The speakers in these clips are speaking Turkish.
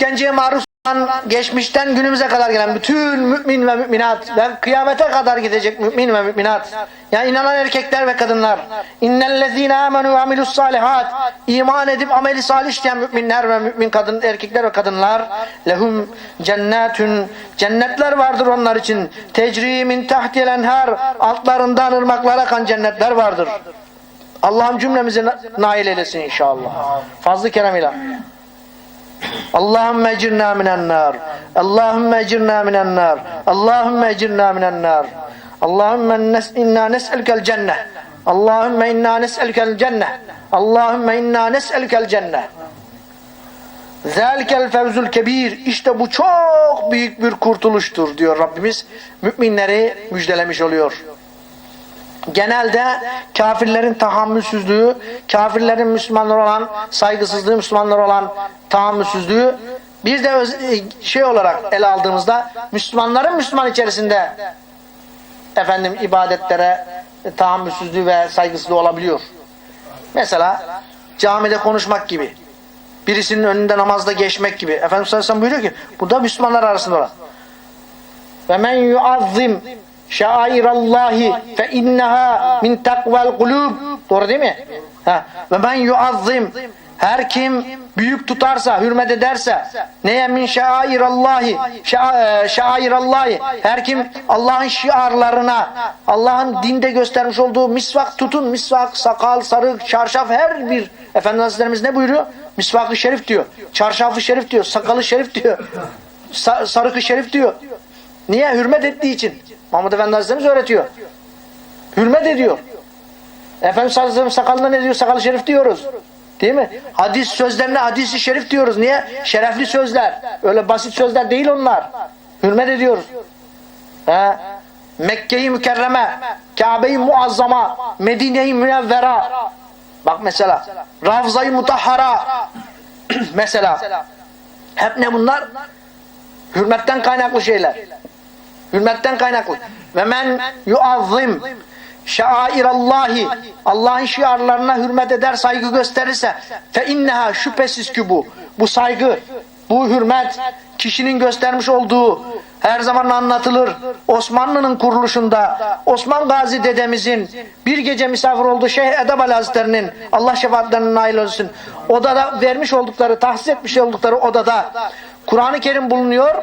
işkenceye maruz kalan, geçmişten günümüze kadar gelen bütün mümin ve müminat ve kıyamete kadar gidecek mümin ve müminat. Yani inanan erkekler ve kadınlar. İnnellezine amenu ve amilus salihat iman edip ameli salih işleyen müminler ve mümin kadın erkekler ve kadınlar. Lehum cennetun cennetler vardır onlar için. Tecri min tahtiyel enhar. Altlarından ırmaklar akan cennetler vardır. Allah'ım cümlemizi na- nail eylesin inşallah. Fazlı keremiyle. Allahümme ecirna minen nar. Allahümme ecirna minen nar. Allahümme ecirna minen nar. Allahümme nes inna nes'elkel cenneh. Allahümme inna nes'elkel cenneh. Allahümme inna nes'elkel cenneh. Zalikel fevzul kebir. İşte bu çok büyük bir kurtuluştur diyor Rabbimiz. Müminleri müjdelemiş oluyor genelde kafirlerin tahammülsüzlüğü, kafirlerin Müslümanlar olan saygısızlığı, Müslümanlar olan tahammülsüzlüğü bir de öz- e, şey olarak ele aldığımızda Müslümanların Müslüman içerisinde efendim ibadetlere e, tahammülsüzlüğü ve saygısızlığı olabiliyor. Mesela camide konuşmak gibi. Birisinin önünde namazda geçmek gibi. Efendimiz sallallahu aleyhi ve sellem buyuruyor ki bu da Müslümanlar arasında olan. Ve men yuazzim şairallahi fe inneha min takvel kulub. Doğru değil mi? Ha. Ve men yuazzim her kim büyük tutarsa, hürmet ederse neye min şairallahi şa- e, şairallahi her kim Allah'ın şiarlarına Allah'ın dinde göstermiş olduğu misvak tutun, misvak, sakal, sarık, çarşaf her bir Efendimiz Hazretlerimiz ne buyuruyor? Misvak-ı şerif diyor. Çarşafı şerif diyor. Sakalı şerif diyor. Sa- sarıkı şerif diyor. Niye? Hürmet ettiği için. Mahmud Efendi Hazretlerimiz öğretiyor. Hürmet ediyor. Efendimiz sellem sakalına ne diyor? Sakalı şerif diyoruz. Değil mi? Hadis sözlerine hadisi şerif diyoruz. Niye? Şerefli sözler. Öyle basit sözler değil onlar. Hürmet ediyoruz. He? Mekke'yi mükerreme, Kabe'yi muazzama, Medine'yi münevvera. Bak mesela. Ravza-i mutahhara. mesela. Hep ne bunlar? Hürmetten kaynaklı şeyler. Hürmetten kaynaklı. Ve men yuazzim şairallahi Allah'ın şiarlarına hürmet eder, saygı gösterirse fe inneha şüphesiz ki bu bu saygı, bu hürmet kişinin göstermiş olduğu her zaman anlatılır. Osmanlı'nın kuruluşunda Osman Gazi dedemizin bir gece misafir olduğu Şeyh Edebal Hazretleri'nin Allah şefaatlerine nail olsun. Odada vermiş oldukları, tahsis etmiş oldukları odada Kur'an-ı Kerim bulunuyor.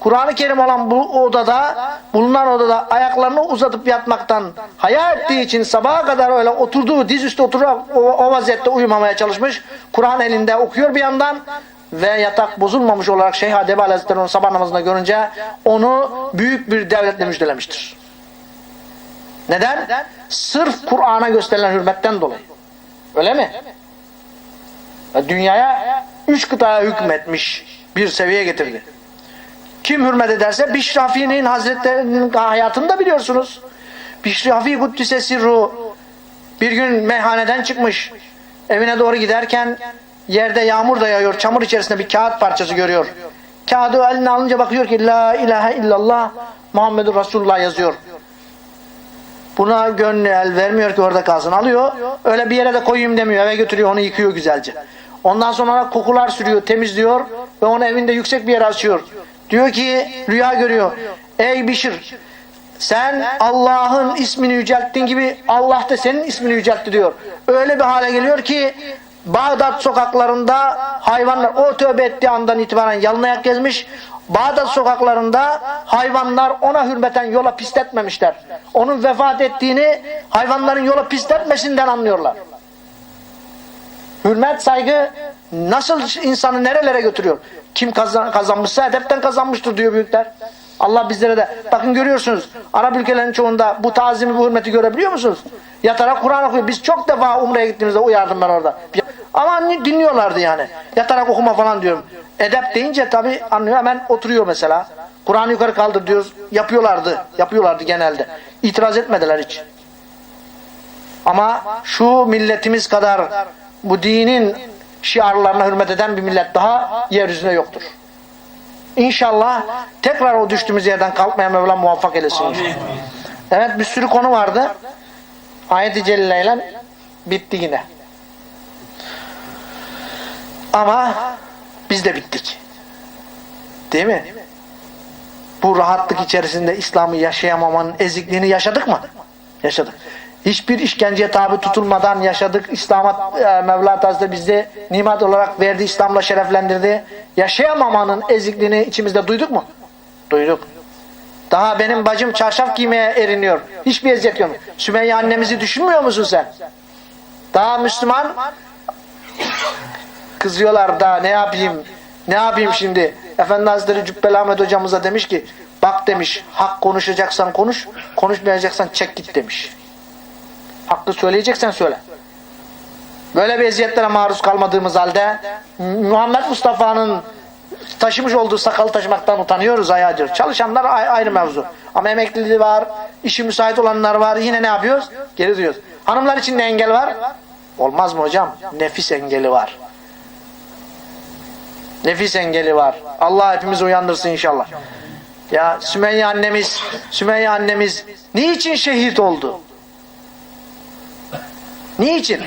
Kur'an-ı Kerim olan bu odada, bulunan odada ayaklarını uzatıp yatmaktan haya ettiği için sabaha kadar öyle oturduğu, dizüstü oturup o, o vaziyette uyumamaya çalışmış. Kur'an elinde okuyor bir yandan ve yatak bozulmamış olarak Şeyh Adebe Hazretleri onu sabah namazında görünce onu büyük bir devletle müjdelemiştir. Neden? Sırf Kur'an'a gösterilen hürmetten dolayı. Öyle mi? Dünyaya üç kıtaya hükmetmiş bir seviye getirdi. Kim hürmet ederse Bişri Hafi'nin Hazretlerinin hayatını da biliyorsunuz. Bişri Hafi Kuddise Sirru bir gün meyhaneden çıkmış. Evine doğru giderken yerde yağmur da yağıyor. Çamur içerisinde bir kağıt parçası görüyor. Kağıdı eline alınca bakıyor ki La ilahe illallah Muhammedur Resulullah yazıyor. Buna gönlü el vermiyor ki orada kalsın. Alıyor. Öyle bir yere de koyayım demiyor. Eve götürüyor onu yıkıyor güzelce. Ondan sonra kokular sürüyor, temizliyor ve onu evinde yüksek bir yere açıyor. Diyor ki rüya görüyor. Ey Bişir sen Allah'ın ismini yücelttiğin gibi Allah da senin ismini yüceltti diyor. Öyle bir hale geliyor ki Bağdat sokaklarında hayvanlar o tövbe ettiği andan itibaren yalın ayak gezmiş. Bağdat sokaklarında hayvanlar ona hürmeten yola pisletmemişler. Onun vefat ettiğini hayvanların yola pisletmesinden anlıyorlar. Hürmet, saygı nasıl insanı nerelere götürüyor? Kim kazan, kazanmışsa edepten kazanmıştır diyor büyükler. Allah bizlere de bakın görüyorsunuz Arap ülkelerinin çoğunda bu tazimi bu hürmeti görebiliyor musunuz? Yatarak Kur'an okuyor. Biz çok defa Umre'ye gittiğimizde uyardım ben orada. Ama dinliyorlardı yani. Yatarak okuma falan diyorum. Edep deyince tabi anlıyor hemen oturuyor mesela. Kur'an'ı yukarı kaldır diyoruz. Yapıyorlardı. Yapıyorlardı genelde. İtiraz etmediler hiç. Ama şu milletimiz kadar bu dinin şiarlarına hürmet eden bir millet daha yeryüzünde yoktur. İnşallah tekrar o düştüğümüz yerden kalkmaya Mevlam muvaffak eylesin. Evet bir sürü konu vardı. Ayet-i Celle'yle bitti yine. Ama biz de bittik. Değil mi? Bu rahatlık içerisinde İslam'ı yaşayamamanın ezikliğini yaşadık mı? Yaşadık. Hiçbir işkenceye tabi tutulmadan yaşadık. İslam'a e, Mevla Hazretleri bizi nimet olarak verdi, İslam'la şereflendirdi. Yaşayamamanın ezikliğini içimizde duyduk mu? Duyduk. Daha benim bacım çarşaf giymeye eriniyor. Hiçbir eziyet yok. Sümeyye annemizi düşünmüyor musun sen? Daha Müslüman kızıyorlar daha ne yapayım ne yapayım şimdi Efendi Hazretleri Cübbeli Ahmet hocamıza demiş ki bak demiş hak konuşacaksan konuş konuşmayacaksan çek git demiş hakkı söyleyeceksen söyle böyle bir eziyetlere maruz kalmadığımız halde Muhammed Mustafa'nın taşımış olduğu sakalı taşımaktan utanıyoruz ayağıdır. Çalışanlar ay- ayrı mevzu. Ama emekliliği var, işi müsait olanlar var. Yine ne yapıyoruz? Geri diyoruz. Hanımlar için ne engel var? Olmaz mı hocam? Nefis engeli var. Nefis engeli var. Allah hepimizi uyandırsın inşallah. Ya Sümeyye annemiz, Sümeyye annemiz niçin şehit oldu? Niçin?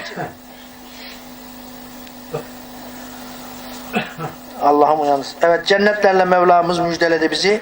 Allah'ım uyandırsın. Evet cennetlerle Mevlamız müjdeledi bizi.